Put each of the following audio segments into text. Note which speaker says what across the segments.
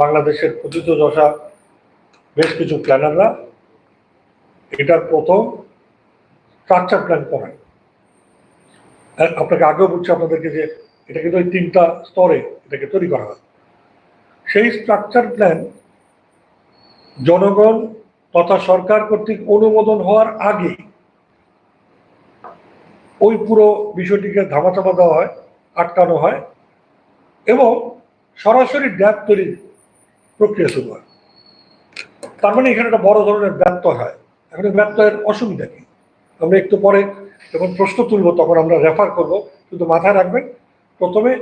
Speaker 1: বাংলাদেশের প্রচিত দশা বেশ কিছু প্ল্যানাররা এটার প্রথম স্ট্রাকচার প্ল্যান করেন। আপনাকে আগেও বলছি আপনাদেরকে যে এটা কিন্তু ওই তিনটা স্তরে এটাকে তৈরি করা হয়। সেই স্ট্রাকচার প্ল্যান জনগণ তথা সরকার কর্তৃক অনুমোদন হওয়ার আগে ওই পুরো বিষয়টিকে ধামাচাপা দেওয়া হয়, আটকানো হয় এবং সরাসরি ড্যাপ তৈরির প্রক্রিয়া শুরু হয়। তার মানে এখানে একটা বড় ধরনের ব্যর্থ হয়। এখন ব্যর্থের অসুবিধা কি? আমরা একটু পরে যখন প্রশ্ন তুলব তখন আমরা রেফার করব। কিন্তু মাথায় রাখবেন, প্রথমে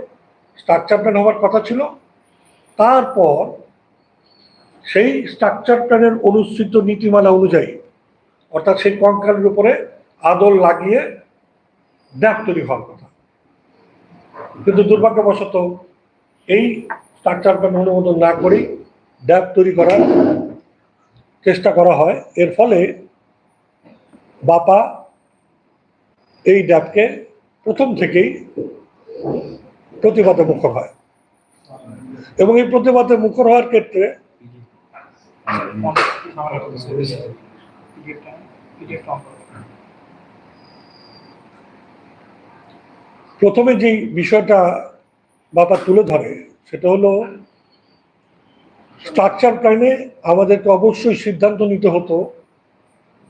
Speaker 1: স্ট্রাকচার প্ল্যান হওয়ার কথা ছিল। তারপর সেই স্ট্রাকচার প্ল্যানের অনুসৃত নীতিমালা অনুযায়ী, অর্থাৎ সেই কঙ্কালের উপরে আদল লাগিয়ে ড্যাপ তৈরি হওয়ার কথা। কিন্তু দুর্ভাগ্যবশত এই স্ট্রাকচার প্ল্যান অনুমোদন না করেই ড্যাপ তৈরি করার চেষ্টা করা হয়। এর ফলে বাপা এই ড্যাপকে প্রথম থেকেই প্রতিবাদে মুখর হয়। এবং এই প্রতিবাদে মুখর হওয়ার ক্ষেত্রে প্রথমে যে বিষয়টা বাবা তুলে ধরে, সেটা হলো স্ট্রাকচার প্ল্যানে আমাদেরকে অবশ্যই সিদ্ধান্ত নিতে হতো,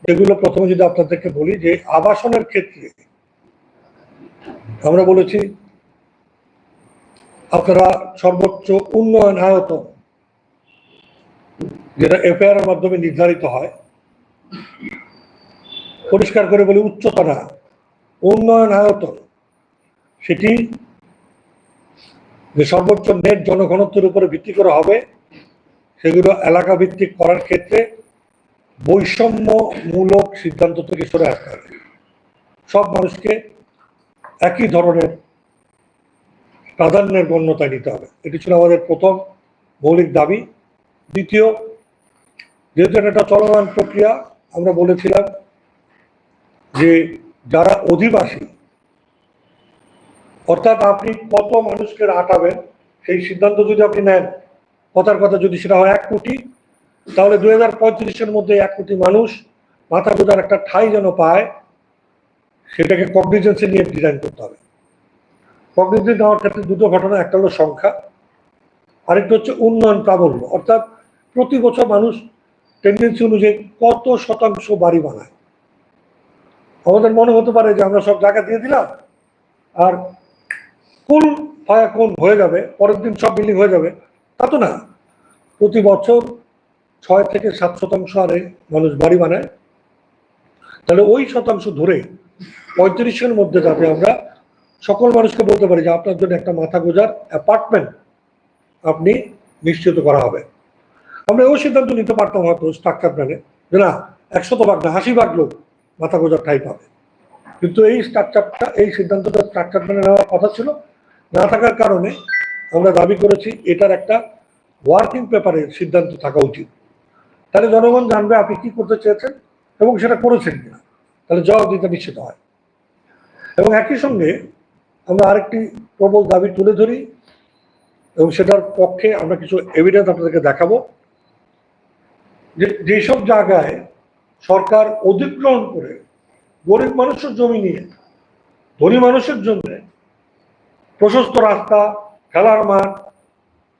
Speaker 1: যেগুলো প্রথমে যদি আপনাদেরকে বলি যে আবাসনের ক্ষেত্রে, আমরা বলেছি আপনারা সর্বোচ্চ উন্নয়ন আয়তন যেটা এফআইআর মাধ্যমে নির্ধারিত হয়, পরিষ্কার করে বলি উচ্চতা না, উন্নয়ন আয়তন সেটি যে সর্বোচ্চ নেট জনঘনত্বের উপরে ভিত্তি করে হবে সেগুলো এলাকা ভিত্তিক করার ক্ষেত্রে বৈষম্যমূলক সিদ্ধান্ত থেকে সরে আসতে হবে। সব মানুষকে একই ধরনের প্রাধান্যের গণ্যতায় নিতে হবে। এটি ছিল আমাদের প্রথম মৌলিক দাবি। দ্বিতীয়, যেহেতু এটা একটা চলমান প্রক্রিয়া, আমরা বলেছিলাম যে যারা অধিবাসী, অর্থাৎ আপনি কত মানুষকে আটাবেন, সেই সিদ্ধান্ত যদি আপনি নেন কথার কথা যদি সেটা হয় এক কোটি, তাহলে দুই হাজার পঁয়ত্রিশের মধ্যে এক কোটি মানুষ মাথা গোজার একটা ঠাই যেন পায়, সেটাকে কগনিজেন্সে নিয়ে ডিজাইন করতে হবে। কগনিজেন্স নেওয়ার ক্ষেত্রে দুটো ঘটনা, একটা হলো সংখ্যা, আরেকটা হচ্ছে উন্নয়ন প্রাবল্য। অর্থাৎ প্রতি বছর মানুষ টেন্ডেন্সি অনুযায়ী কত শতাংশ বাড়ি বানায়। আমাদের মনে হতে পারে যে আমরা সব জায়গা দিয়ে দিলাম, আর কোন ফায়া কোন হয়ে যাবে, পরের দিন সব বিল্ডিং হয়ে যাবে, তা তো না। প্রতি বছর ছয় থেকে সাত শতাংশ হারে মানুষ বাড়ি বানায়। তাহলে ওই শতাংশ ধরে পঁয়ত্রিশের মধ্যে যাতে আমরা সকল মানুষকে বলতে পারি যে আপনার জন্য একটা মাথা গোজার অ্যাপার্টমেন্ট আপনি নিশ্চিত করা হবে। আমরা এও সিদ্ধান্ত নিতে পারতাম হয়তো স্ট্রাকচার প্ল্যানে যে না, একশত ভাগ না, আশি ভাগ লোক মাথা গোজার ঠাই পাবে। কিন্তু এই স্ট্রাকচারটা এই সিদ্ধান্তটা স্ট্রাকচার প্ল্যানে নেওয়ার কথা ছিল। না থাকার কারণে আমরা দাবি করেছি এটার একটা ওয়ার্কিং পেপারে সিদ্ধান্ত থাকা উচিত। তাহলে জনগণ জানবে আপনি কি করতে চেয়েছেন এবং সেটা করেছেন কিনা। তাহলে জবাব দিতে নিশ্চিত হয়। এবং একই সঙ্গে আমরা আরেকটি প্রবল দাবি তুলে ধরি এবং সেটার পক্ষে আমরা কিছু এভিডেন্স আপনাদেরকে দেখাবো। যে যেসব জায়গায় সরকার অধিগ্রহণ করে গরিব মানুষের জমি নিয়ে, ধনী মানুষের জন্য প্রশস্ত রাস্তা, খেলার মাঠ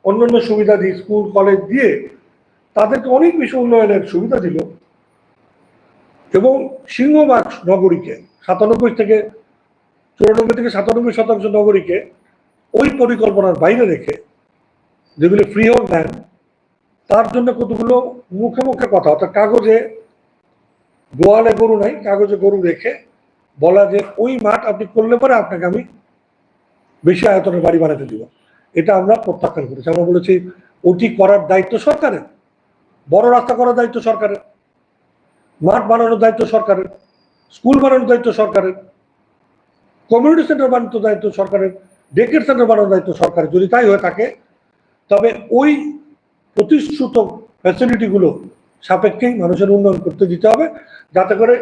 Speaker 1: অন্যান্য সুবিধা দিয়ে, স্কুল, কলেজ দিয়ে তাদেরকে অনেক বেশি উন্নয়নের সুবিধা দিল। এবং সিংহবাগ নগরীকে, সাতানব্বই থেকে চুরানব্বই থেকে সাতানব্বই শতাংশ নগরীকে ওই পরিকল্পনার বাইরে রেখে যেগুলি ফ্রি হোল্ড দেন তার জন্য কতগুলো মুখে মুখে কথা, অর্থাৎ কাগজে গোয়ালে গরু নাই, কাগজে গরু রেখে বলা যে ওই মাঠ আপনি করলে পরে আপনাকে আমি বেশি আয়তনের বাড়ি বানাতে দিব। এটা আমরা প্রত্যাখ্যান করেছি। আমরা বলেছি, ওটি করার দায়িত্ব সরকারের। বড় রাস্তা করার দায়িত্ব সরকারের। মাঠ বানানোর দায়িত্ব সরকারের। স্কুল বানানোর দায়িত্ব সরকারের। কমিউনিটি সেন্টার বানানোর দায়িত্ব সরকারের। ডেকের সেন্টার বানানোর দায়িত্ব সরকারের। যদি তাই হয়ে থাকে, তবে ওই প্রতিশ্রুত ফ্যাসিলিটিগুলো সাপেক্ষেই মানুষের উন্নয়ন করতে দিতে হবে, যাতে করে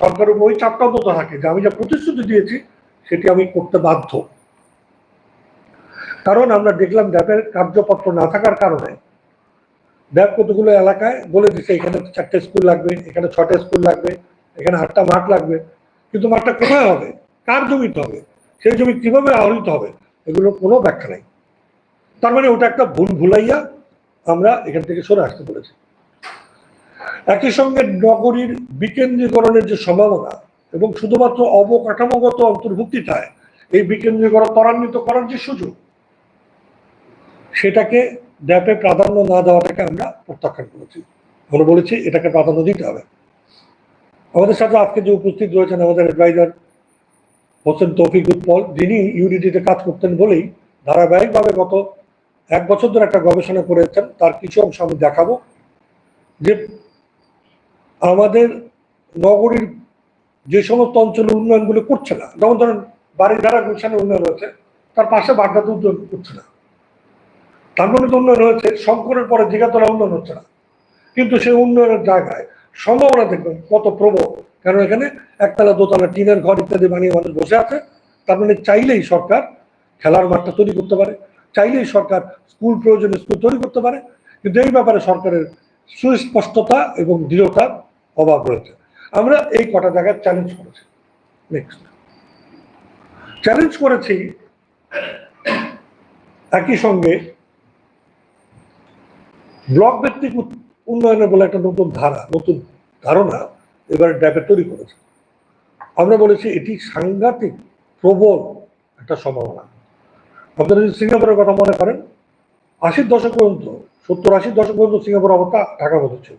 Speaker 1: সরকারের ওই চাপটা অন্তত থাকে যে আমি যা প্রতিশ্রুতি দিয়েছি, সেটি আমি করতে বাধ্য। কারণ আমরা দেখলাম ড্যাপের কার্যপত্র না থাকার কারণে ব্যাপ কতগুলো এলাকায় বলে দিচ্ছে এখানে চারটে স্কুল লাগবে, এখানে ছটা স্কুল লাগবে, এখানে আটটা মাঠ লাগবে। কিন্তু মাঠটা কোথায় হবে? কার জমিতে হবে? সেই জমি কীভাবে আহরিত হবে? এগুলো কোনো ব্যাখ্যা নেই। তার মানে ওটা একটা ভুল ভুলাইয়া আমরা এখান থেকে সরে আসতে বলেছি। একই সঙ্গে নগরীর বিকেন্দ্রীকরণের যে সম্ভাবনা এবং শুধুমাত্র অবকাঠামোগত অন্তর্ভুক্তিটায় এই বিকেন্দ্রীকরণ ত্বরান্বিত করার যে সুযোগ সেটাকে ড্যাপে প্রাধান্য না দেওয়াটাকে আমরা প্রত্যাখ্যান করেছি। আমরা বলেছি, এটাকে প্রাধান্য দিতে হবে। আমাদের সাথে আজকে যে উপস্থিত রয়েছেন আমাদের অ্যাডভাইজার হোসেন তৌফিক উৎপল, যিনি ইউনিটিতে কাজ করতেন বলেই ধারাবাহিকভাবে গত এক বছর ধরে একটা গবেষণা করেছেন। তার কিছু অংশ আমি দেখাবো। যে আমাদের নগরীর যে সমস্ত অঞ্চলে উন্নয়নগুলো করছে না, যেমন ধরেন বাড়িধারা গুলশানে উন্নয়ন হয়েছে, তার পাশে বাগদাতে উন্নয়ন করছে না। ধানমন্ডিতে উন্নয়ন হয়েছে, শঙ্করের পরে দীঘাতলা উন্নয়ন হচ্ছে না। কিন্তু সেই উন্নয়নের জায়গায় সম্ভাবনা দেখবেন কত প্রবল। কারণ এখানে একতলা দোতলা টিনের ঘর ইত্যাদি বানিয়ে মানুষ বসে আছে। তার মানে চাইলেই সরকার খেলার মাঠটা তৈরি করতে পারে, চাইলেই সরকার স্কুল প্রয়োজনে স্কুল তৈরি করতে পারে। কিন্তু এই ব্যাপারে সরকারের সুস্পষ্টতা এবং দৃঢ়তার অভাব রয়েছে। আমরা এই কটা জায়গায় চ্যালেঞ্জ করেছি। নেক্সট চ্যালেঞ্জ করেছি একই সঙ্গে ব্লক ভিত্তিক উন্নয়নের বলে একটা নতুন ধারা, নতুন ধারণা এবার ড্যাপে তৈরি করেছে। আমরা বলেছি এটি সাংঘাতিক, প্রবল একটা সম্ভাবনা। আপনারা যদি সিঙ্গাপুরের কথা মনে করেন, আশির দশক পর্যন্ত, সত্তর আশির দশক পর্যন্ত সিঙ্গাপুর অবস্থা ঢাকার মতো ছিল।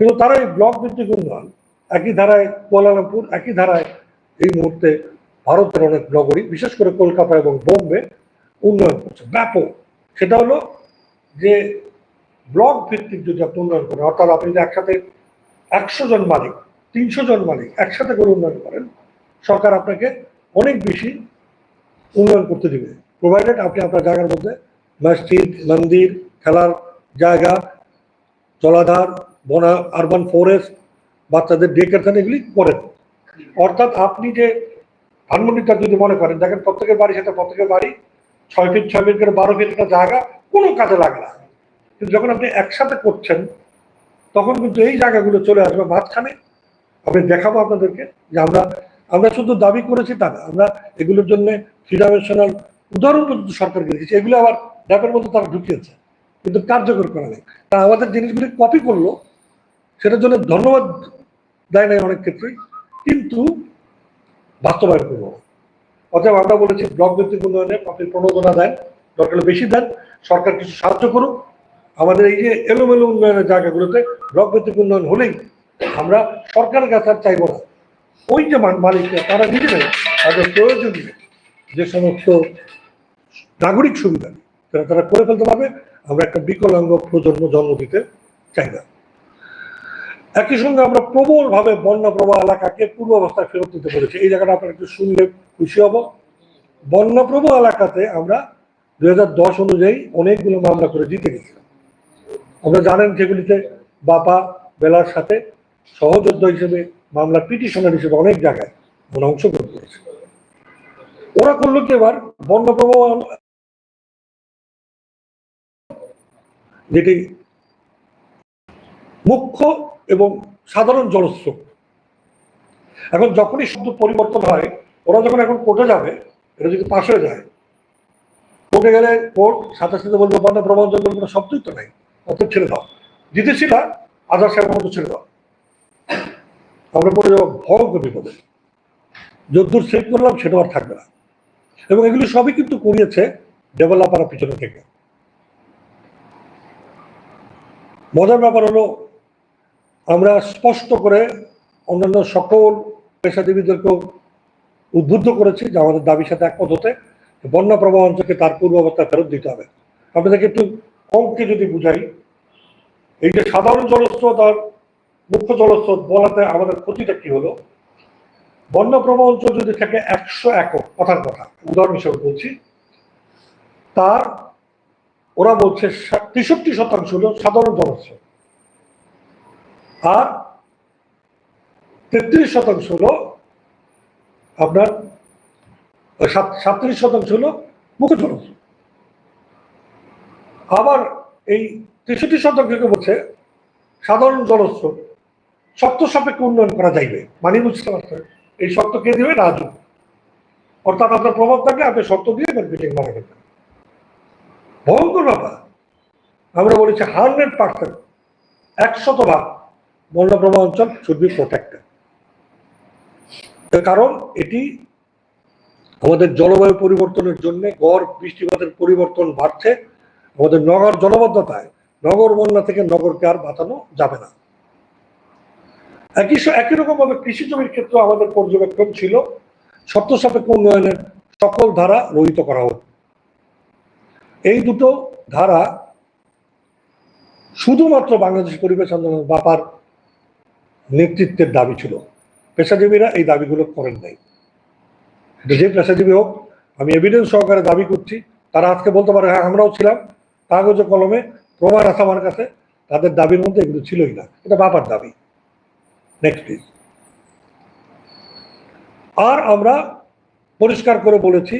Speaker 1: কিন্তু তারা এই ব্লক ভিত্তিক উন্নয়ন, একই ধারায় কুয়ালালামপুর, একই ধারায় এই মুহূর্তে ভারতের অনেক নগরী, বিশেষ করে কলকাতা এবং বোম্বে, উন্নয়ন করছে। ব্যাপক। সেটা হলো যে ব্লক ভিত্তিক যদি আপনি উন্নয়ন করেন, অর্থাৎ আপনি যদি একসাথে একশো জন মালিক, তিনশো জন মালিক একসাথে করে উন্নয়ন করেন, সরকার আপনাকে অনেক বেশি উন্নয়ন করতে দেবে। প্রোভাইডেড আপনি আপনার জায়গার মধ্যে মসজিদ, মন্দির, খেলার জায়গা, জলাধার, বনা আরবান ফরেস্ট বাচ্চাদের ডে কেয়ার এগুলি করেন। অর্থাৎ আপনি যে ধানমন্ডিটা যদি মনে করেন, দেখেন প্রত্যেকের বাড়ি সেটা প্রত্যেকের বাড়ি ছয় ফিট ছয় ফিট করে বারো ফিট একটা জায়গা, কোনো কাজে লাগে না। কিন্তু যখন আপনি একসাথে করছেন, তখন কিন্তু এই জায়গাগুলো চলে আসবে, মাঝখানে আমি দেখাবো আপনাদেরকে যে আমরা আমরা শুধু দাবি করেছি তা না, আমরা এগুলোর জন্য ফিডারেশনাল উদাহরণ পর্যন্ত সরকারকে রেখেছি এগুলো আবার ড্যাপের মধ্যে তারা ঢুকিয়েছে, কিন্তু কার্যকর করা নেই তা আমাদের জিনিসগুলি কপি করল, সেটার জন্য ধন্যবাদ দেয় নাই অনেক ক্ষেত্রেই, কিন্তু বাস্তবায়ন করব। অতএব আমরা বলেছি, ব্লক ভিত্তিক উন্নয়নে আপনি প্রণোদনা দেন, দরকার বেশি দেন, সরকার কিছু সাহায্য করুক আমাদের এই যে এলোমেলো উন্নয়নের জায়গাগুলোতে ব্লক ভিত্তিক উন্নয়ন হলেই আমরা সরকারের কাছে আর চাইব না। ওই যে মালিকরা, তারা নিজেরাই তাদের প্রয়োজনীয় যে সমস্ত নাগরিক সুবিধা সেটা তারা করে ফেলতে পারবে, আমরা একটা বিকলাঙ্গ প্রজন্ম জন্ম দিতে চাই না। একই সঙ্গে আমরা প্রবলভাবে বন্যা প্রবাহ এলাকাকে পূর্ব অবস্থায় ফেরত দিতে পেরেছি। এই জায়গাটা আপনারা একটু শুনলে খুশি হব। বন্যা প্রবহ এলাকাতে আমরা দশ অনুযায়ী অনেকগুলো মামলা করে জিতে গেছিলাম। আমরা জানেন যেগুলিতে বাপা বেলার সাথে সহযোদ্ধা হিসেবে মামলা পিটিশনার হিসেবে অনেক জায়গায় ওরা অংশগ্রহণ করেছে। ওরা করল কি এবার? বন্যপ্রবাহ যেটি মুখ্য এবং সাধারণ জলস্রোত। এখন যখনই শব্দ পরিবর্তন হয়, ওরা যখন এখন কোর্টে যাবে, এটা যদি পাশ হয়ে যায়, কোর্টে গেলে কোর্ট সাথে সাথে বলবে বন্যা প্রবণ জঙ্গল কোনো শব্দই তো নাই। অর্থাৎ ছেড়ে দাও জিতেছি না আধার সাহেব মতো ছেড়ে দাও আমরা পরে যাব ভয়ঙ্কর বিপদে। যদ্দূর সেভ করলাম সেটাও আর থাকবে না। এবং এগুলি সবই কিন্তু করিয়েছে ডেভেলপাররা পিছনে থেকে। মজার ব্যাপার হলো, আমরা স্পষ্ট করে অন্যান্য সকল পেশাজীবীদেরকেও উদ্বুদ্ধ করেছি যে আমাদের দাবির সাথে একমত হতে, বন্যা প্রবাহ অঞ্চলকে তার পূর্ব অবস্থায় ফেরত দিতে হবে। আপনাদেরকে একটু অঙ্কে যদি বুঝাই, এই যে সাধারণ জলস্রোত আর মুখ্য জলস্রোত বলাতে আমাদের ক্ষতিটা কি হলো? বন্যা প্রবাহ অঞ্চল যদি থাকে একশো একক, কথার কথা, উদাহরণ হিসেবে বলছি, তার, ওরা বলছে তেষট্টি শতাংশ হলো সাধারণ জলস্রোত, আর তেত্রিশ শতাংশ হলো আপনার সাতত্রিশ শতাংশ হলো মুখ্য জলস্রোত। আবার এই তেষট্টি শতাংশকে বলছে সাধারণ জলস্রোত শর্ত সাপেক্ষে উন্নয়ন করা যাইবে। মানে বুঝতে পারছেন? এই শর্ত কে দিবে? রাজু। অর্থাৎ আপনার প্রভাব থাকলে আপনি শর্ত দিয়ে বিল্ডিং বানাবেন। ভয়ঙ্কর ব্যাপার। আমরা বলেছি হান্ড্রেড পার্সেন্ট, একশত ভাগ বন্যপ্রভা অঞ্চল শুড বি প্রোটেক্টেড কারণ এটি আমাদের জলবায়ু পরিবর্তনের জন্য গড় বৃষ্টিপাতের পরিবর্তন বাড়ছে। আমাদের নগর জলবদ্ধতায় নগর বন্যা থেকে নগরকে আর বাঁচানো যাবে না। একই একই রকম ভাবে কৃষি জমির ক্ষেত্রে আমাদের পর্যবেক্ষণ ছিল শর্ত সাপেক্ষ উন্নয়নের সকল ধারা রহিত করা হোক। এই দুটো ধারা শুধুমাত্র বাংলাদেশ পরিবেশ আন্দোলন বাপার নেতৃত্বের দাবি ছিল। পেশাজীবীরা এই দাবিগুলো করেন নাই। যে পেশাজীবী হোক, আমি এভিডেন্স সহকারে দাবি করছি, তারা আজকে বলতে পারে হ্যাঁ আমরাও ছিলাম। কাগজে কলমে প্রমাণ আছে আমার কাছে, তাদের দাবির মধ্যে এগুলো ছিলই না। এটা বাবার দাবি। নেক্সট প্লিজ আর আমরা পরিষ্কার করে বলেছি,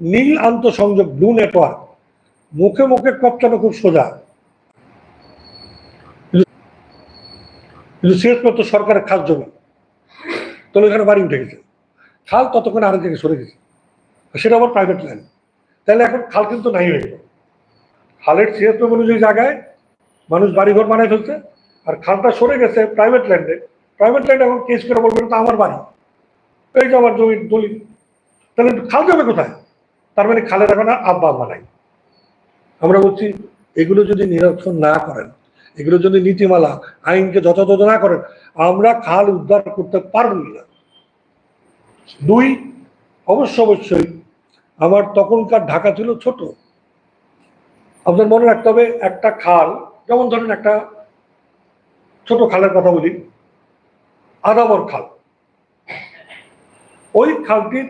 Speaker 1: নীল আন্তঃসংযোগ ব্লু নেটওয়ার্ক মুখে মুখে কপচানো খুব সোজা। কিন্তু পর্যন্ত সরকারের খাস জমি। তাহলে এখানে বাড়ি উঠে গেছে। খাল ততক্ষণ আরেক জায়গায় সরে গেছে। সেটা আবার প্রাইভেট ল্যান্ড তাহলে এখন খাল কিন্তু নাই হয়ে গেল। খালের সিএসপি অনুযায়ী জায়গায় মানুষ বাড়িঘর বানায় ফেলছে, আর খালটা সরে গেছে প্রাইভেট ল্যান্ডে প্রাইভেট ল্যান্ড এখন কেস করে বলবেন তো আমার বাড়ি। এই যে আমার জমির দলিল। তাহলে খাল যাবে কোথায়? তার মানে খালের এখন আব্বা আম্মা আমরা বলছি, এগুলো যদি নিরক্ষণ না করেন, এগুলো যদি নীতিমালা, আইনকে যথাযথ না করেন, আমরা খাল উদ্ধার করতে পারব না। দুই, অবশ্য অবশ্যই আমার তখনকার ঢাকা ছিল ছোট। আপনার মনে রাখতে হবে, একটা খাল, যেমন ধরেন একটা ছোট খালের কথা বলি, আদাবর খাল। ওই খালটির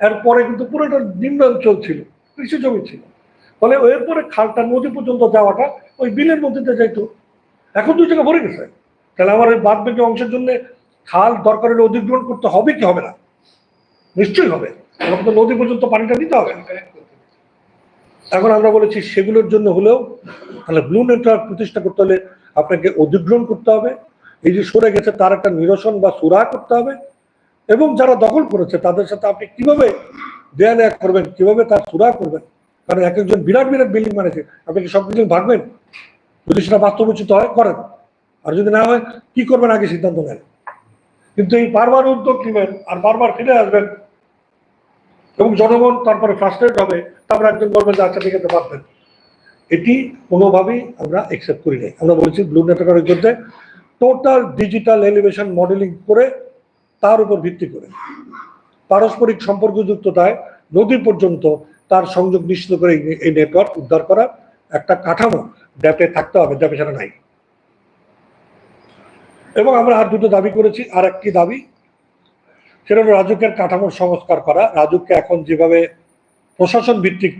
Speaker 1: এরপরে কিন্তু পুরোটা নিম্নাঞ্চল ছিল, কৃষি জমি ছিল। ফলে এরপরে খালটা নদী পর্যন্ত যাওয়াটা ওই বিলের মধ্যে যাইতো। এখন দুই জায়গা ভরে গেছে। তাহলে আমার ওই বাদ বাকি অংশের জন্য খাল দরকার হলে অধিগ্রহণ করতে হবে কি হবে না? নিশ্চয়ই হবে। আমাকে তো নদী পর্যন্ত পানিটা দিতে হবে। এখন আমরা বলেছি সেগুলোর জন্য হলেও তাহলে ব্লু নেটওয়ার্ক প্রতিষ্ঠা করতে হলে আপনাকে অধিগ্রহণ করতে হবে। এই যে সরে গেছে তার একটা নিরসন বা সুরা করতে হবে এবং যারা দখল করেছে তাদের সাথে আপনি কীভাবে দেয়া নেয়া করবেন, কীভাবে তার সুরা করবেন? কারণ এক একজন বিরাট বিরাট বিল্ডিং বানিয়েছে। আপনি কি সব বিল্ডিং ভাগবেন? যদি সেটা বাস্তবোচিত হয়, করেন। আর যদি না হয়, কি করবেন আগে সিদ্ধান্ত নেন। কিন্তু এই বারবার উদ্যোগ নেবেন আর বারবার ফিরে আসবেন এবং জনগণ তারপরে ফ্রাস্ট্রেট হবে। তারপরে একজন বলবেন যে আচ্ছা ঠিক আছে এটি কোনোভাবেই আমরা একসেপ্ট করি নাই। আমরা বলেছি ব্লু নেটওয়ার্কের মধ্যে টোটাল ডিজিটাল এলিভেশন মডেলিং করে তার উপর ভিত্তি করে। পারস্পরিক সম্পর্কযুক্ততায় নদী পর্যন্ত তার সংযোগ নিশ্চিত করে এই- নেটওয়ার্ক উদ্ধার করা একটা কাঠামো ড্যাপে থাকতে হবে ড্যাপে ছাড়া নাই। এবং আমরা আর দুটো দাবি করেছি আর একটি দাবি, সেটা হলো রাজুকের কাঠামোর সংস্কার করা। রাজুককে এখন যেভাবে প্রশাসন ভিত্তিক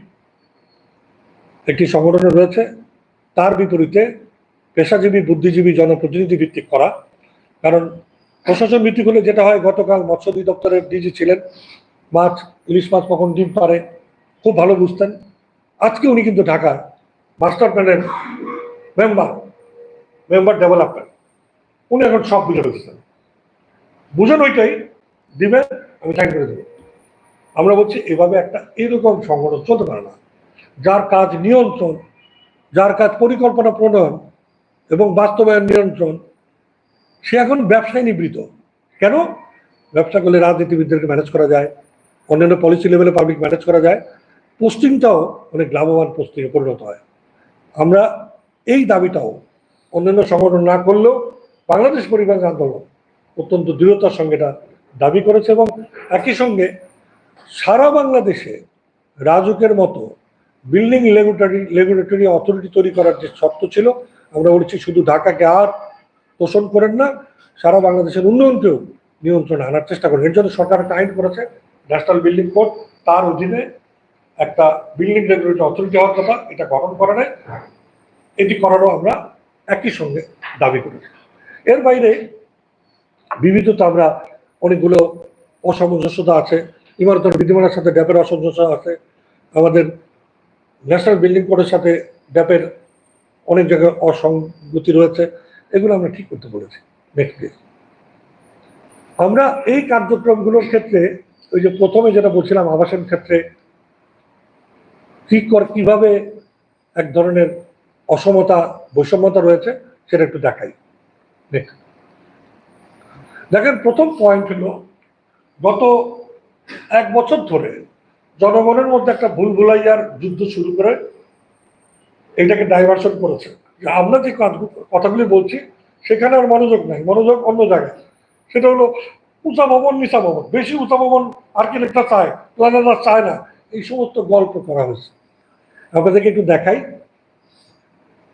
Speaker 1: একটি সংগঠনে রয়েছে। তার বিপরীতে পেশাজীবী, বুদ্ধিজীবী, জনপ্রতিনিধি ভিত্তিক করা। কারণ প্রশাসন ভিত্তিক হলে যেটা হয়, গতকাল মৎস্য অধিদপ্তরের ডিজি ছিলেন, মাছ, ইলিশ মাছ কখন ডিম পারে, খুব ভালো বুঝতেন। আজকে উনি কিন্তু ঢাকার মাস্টার প্ল্যানের মেম্বার মেম্বার ডেভেলপমেন্ট উনি এখন সব বুঝে ফেলছেন। বুঝেন ওইটাই, দিবেন, আমি সাইন করে দেবো। আমরা বলছি, এভাবে একটা এরকম সংগঠন চলতে পারে না। যার কাজ নিয়ন্ত্রণ, যার কাজ পরিকল্পনা প্রণয়ন এবং বাস্তবায়ন নিয়ন্ত্রণ, সে এখন ব্যবসায় নিবৃত। কেন? ব্যবসা করলে রাজনীতিবিদদেরকে ম্যানেজ করা যায়, অন্যান্য পলিসি লেভেলে পাবলিক ম্যানেজ করা যায়। পোস্টিংটাও অনেক লাভবান পোস্টিংয়ে পরিণত হয়। আমরা এই দাবিটাও অন্যান্য সংগঠন না করলেও বাংলাদেশ পরিবার আন্দোলন অত্যন্ত দৃঢ়তার সঙ্গে এটা দাবি করেছে এবং একই সঙ্গে সারা বাংলাদেশে রাজুকের মতো বিল্ডিং লেগুটারি লেগুলেটরি অথরিটি তৈরি করার যে শর্ত ছিল, আমরা বলেছি শুধু ঢাকাকে আর পোষণ করেন না, সারা বাংলাদেশের উন্নয়নকেও নিয়ন্ত্রণে আনার চেষ্টা করেন। এর জন্য সরকার একটা আইন করেছে, ন্যাশনাল বিল্ডিং কোড। তার অধীনে একটা বিল্ডিং রেগুলেটরি অথরিটি হওয়ার কথা, এটা গঠন করা নেয় এটি করারও আমরা একই সঙ্গে দাবি করেছি। এর বাইরে বিবিধতা আমরা অনেকগুলো অসামঞ্জস্যতা আছে। ইমারতের বিদ্যমানের সাথে ড্যাপের অসন্তোষ আছে। আমাদের ন্যাশনাল বিল্ডিং কোডের সাথে ড্যাপের অনেক জায়গায় অসঙ্গতি রয়েছে। এগুলো আমরা ঠিক করতে বলেছি নেক্সট প্লিজ আমরা এই কার্যক্রমগুলোর ক্ষেত্রে, ওই যে প্রথমে যেটা বলছিলাম, আবাসন ক্ষেত্রে কি কর কীভাবে এক ধরনের অসমতা, বৈষম্যতা রয়েছে, সেটা একটু দেখাই. দেখেন, প্রথম পয়েন্ট হলো, গত এক বছর ধরে জনগণের মধ্যে একটা ভুল ভুলাইয়ার যুদ্ধ শুরু করে এটাকে ডাইভার্সন করেছে। আমরা যে কথাগুলি বলছি, সেখানে আর মনোযোগ নাই। মনোযোগ অন্য জায়গায়। সেটা হলো উঁচা ভবন মিশা ভবন। বেশি উঁচা ভবন আর্কিটেক্টরা চায় প্ল্যানাররা চায় না। এই সমস্ত গল্প করা হয়েছে। আপনাদেরকে একটু দেখাই।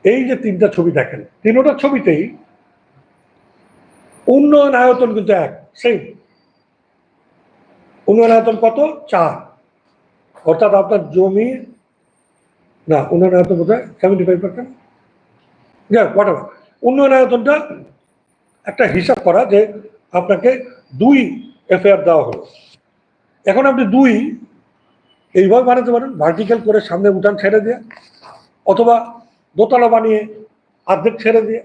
Speaker 1: এই যে তিনটা ছবি দেখেন, তিনটা ছবিতেই উন্নয়ন আয়তন কিন্তু এক সেম উন্নয়ন আয়তন কত? চার। অর্থাৎ আপনার জমি, না উন্নয়ন আয়তন কোথায় সেভেন্টি ফাইভ পার্সেন্ট যাক হোয়াট একটা হিসাব করা যে আপনাকে দুই এফআইআর দেওয়া হলো। এখন আপনি দুই এইভাবে বানাতে পারেন ভার্টিক্যাল করে সামনে উঠান ছেড়ে দিয়ে, অথবা দোতলা বানিয়ে অর্ধেক ছেড়ে দিয়ে,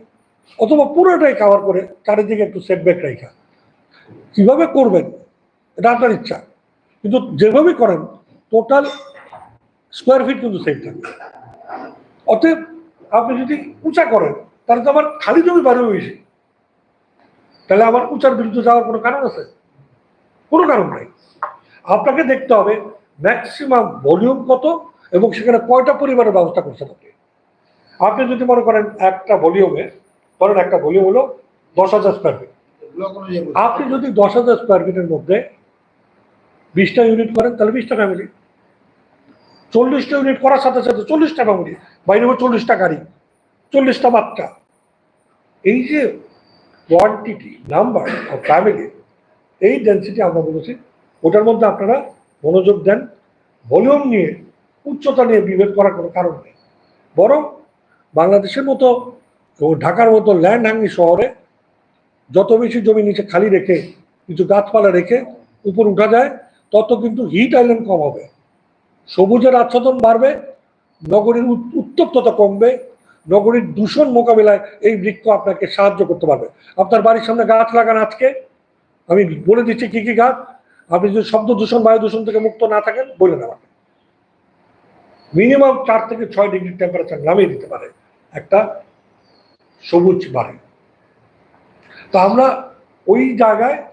Speaker 1: অথবা পুরোটাই কাভার করে চারিদিকে একটু সেটব্যাক রেখা কীভাবে করবেন? এটা আপনার ইচ্ছা। কিন্তু যেভাবে করেন টোটাল স্কোয়ার ফিট কিন্তু সেম থাকবে অতএব আপনি যদি উঁচা করেন তাহলে তো আমার খালি জমি বাড়বে বেশি তাহলে আমার উঁচার বিরুদ্ধে যাওয়ার কোনো কারণ আছে? কোনো কারণ নাই। আপনাকে দেখতে হবে ম্যাক্সিমাম ভলিউম কত এবং সেখানে কয়টা পরিবারের ব্যবস্থা করছেন আপনি আপনি যদি মনে করেন একটা ভলিউমে ধরেন একটা ভলিউম হলো দশ হাজার স্কোয়ার ফিট আপনি যদি দশ হাজার স্কোয়ার ফিটের মধ্যে বিশটা ইউনিট করেন, তাহলে বিশটা ফ্যামিলি চল্লিশটা ইউনিট করার সাথে সাথে চল্লিশটা ফ্যামিলি বাইরে চল্লিশটা গাড়ি, চল্লিশটা বাচ্চা। এই যে কোয়ান্টিটি নাম্বার অফ ফ্যামিলি এই ডেন্সিটি আমরা বলেছি, ওটার মধ্যে আপনারা মনোযোগ দেন ভলিউম নিয়ে, উচ্চতা নিয়ে বিভেদ করার কোনো কারণ নেই। বরং বাংলাদেশের মতো ঢাকার মতো ল্যান্ড হাঙ্গি শহরে যত বেশি জমি নিচে খালি রেখে, কিছু গাছপালা রেখে উপর উঠা যায় তত কিন্তু হিট আইল্যান্ড কম হবে। সবুজের আচ্ছাদন বাড়বে, নগরীর উত- উত্তপ্ততা কমবে, নগরীর দূষণ মোকাবিলায় এই বৃক্ষ আপনাকে সাহায্য করতে পারবে। আপনার বাড়ির সামনে গাছ লাগান আজকে। আমি বলে দিচ্ছি কি কি গাছ। আপনি যদি শব্দ দূষণ, বায়ু দূষণ থেকে মুক্ত না থাকেন, বলে নেওয়া মিনিমাম চার থেকে ছয় ডিগ্রি টেম্পারেচার নামিয়ে দিতে পারে একটা সবুজ বাড়ি। তা আমরা ওই জায়গায়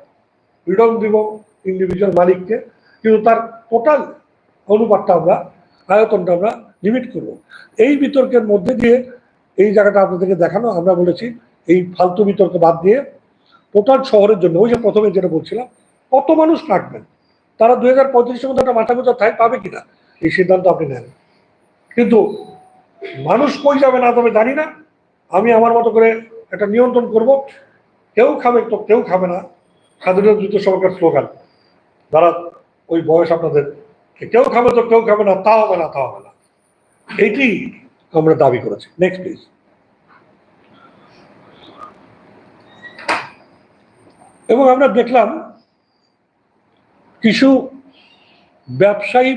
Speaker 1: ফ্রিডম দিব ইন্ডিভিজুয়াল মালিককে, কিন্তু তার টোটাল অনুপাতটা আমরা, আয়তনটা আমরা লিমিট করব। এই বিতর্কের মধ্যে দিয়ে এই জায়গাটা আপনাদেরকে দেখানো, আমরা বলেছি এই ফালতু বিতর্ক বাদ দিয়ে টোটাল শহরের জন্য, ওই যে প্রথমে যেটা বলছিলাম, কত মানুষ রাখবেন তারা দুই হাজার পঁয়ত্রিশের মধ্যে একটা মাথা গোজা থাই পাবে কিনা, এই সিদ্ধান্ত আপনি নেন। কিন্তু মানুষ কই যাবে না তবে জানি না। আমি আমার মতো করে একটা নিয়ন্ত্রণ করব। কেউ খাবে তো কেউ খাবে না। স্বাধীনতা যুদ্ধ সরকার স্লোগান। যারা ওই বয়স আপনাদের কেউ খাবে তো কেউ খাবে না, তা হবে না, তা হবে না। এইটি আমরা দাবি করেছি। নেক্সট প্লিজ এবং আমরা দেখলাম কিছু ব্যবসায়ী